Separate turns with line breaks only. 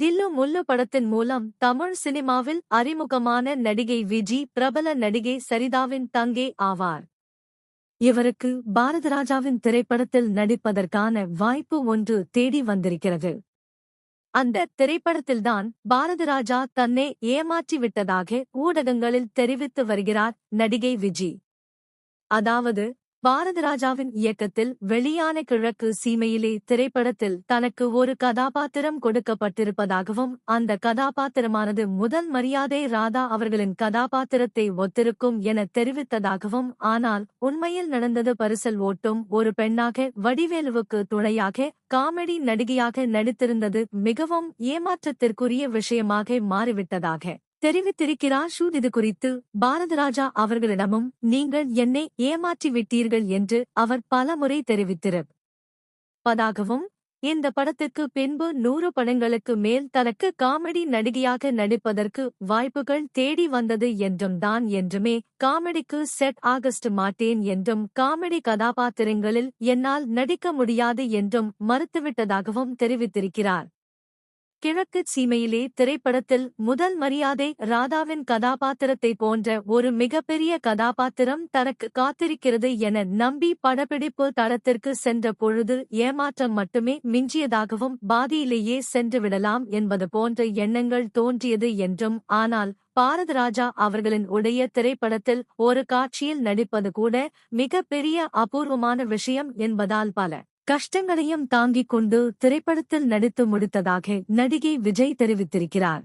தில்லு முல்லு படத்தின் மூலம் தமிழ் சினிமாவில் அறிமுகமான நடிகை விஜி பிரபல நடிகை சரிதாவின் தங்கே ஆவார். இவருக்கு பாரதராஜாவின் திரைப்படத்தில் நடிப்பதற்கான வாய்ப்பு ஒன்று தேடி வந்திருக்கிறது. அந்த திரைப்படத்தில்தான் பாரதராஜா தன்னை ஏமாற்றிவிட்டதாக ஊடகங்களில் தெரிவித்து வருகிறார் நடிகை விஜி. அதாவது பாரதராஜாவின் இயக்கத்தில் வெளியான கிழக்கு சீமையிலே திரைப்படத்தில் தனக்கு ஒரு கதாபாத்திரம் கொடுக்கப்பட்டிருப்பதாகவும் அந்த கதாபாத்திரமானது முதல் மரியாதை ராதா அவர்களின் கதாபாத்திரத்தை ஒத்திருக்கும் என தெரிவித்ததாகவும் ஆனால் உண்மையில் நடந்தது பரிசல் ஓட்டும் ஒரு பெண்ணாக வடிவேலுவுக்கு துணையாக காமெடி நடிகையாக நடித்திருந்தது மிகவும் ஏமாற்றத்திற்குரிய விஷயமாக மாறிவிட்டதாக. தெரிவித்திருக்கிறார் ஷூட் இது குறித்து பாரதராஜா அவர்களிடமும் நீங்கள் என்னை ஏமாற்றி விட்டீர்கள் என்று அவர் பலமுறை தெரிவித்திருப்பதாகவும் இந்த படத்துக்கு பின்பு நூறு படங்களுக்கு மேல் தனக்கு காமெடி நடிகையாக நடிப்பதற்கு வாய்ப்புகள் தேடி வந்தது என்றும் தான் என்றுமே காமெடிக்கு செட் ஆகஸ்ட் மாட்டேன் என்றும் காமெடி கதாபாத்திரங்களில் என்னால் நடிக்க முடியாது என்றும் மறுத்துவிட்டதாகவும் தெரிவித்திருக்கிறார். கிழக்கு சீமையிலே திரைப்படத்தில் முதல் மரியாதை ராதாவின் கதாபாத்திரத்தை போன்ற ஒரு மிகப்பெரிய கதாபாத்திரம் தனக்கு காத்திருக்கிறது என நம்பி படப்பிடிப்பு தளத்திற்கு சென்ற பொழுது ஏமாற்றம் மட்டுமே மிஞ்சியதாகவும் பாதியிலேயே சென்றுவிடலாம் என்பது போன்ற எண்ணங்கள் தோன்றியது என்றும் ஆனால் பாரதராஜா அவர்களின் உடைய திரைப்படத்தில் ஒரு காட்சியில் நடிப்பது கூட மிகப்பெரிய அபூர்வமான விஷயம் என்பதால் பல கஷ்டங்களையும் தாங்கிக் கொண்டு திரைப்படத்தில் நடித்து முடித்ததாக நடிகை விஜய் தெரிவித்திருக்கிறார்.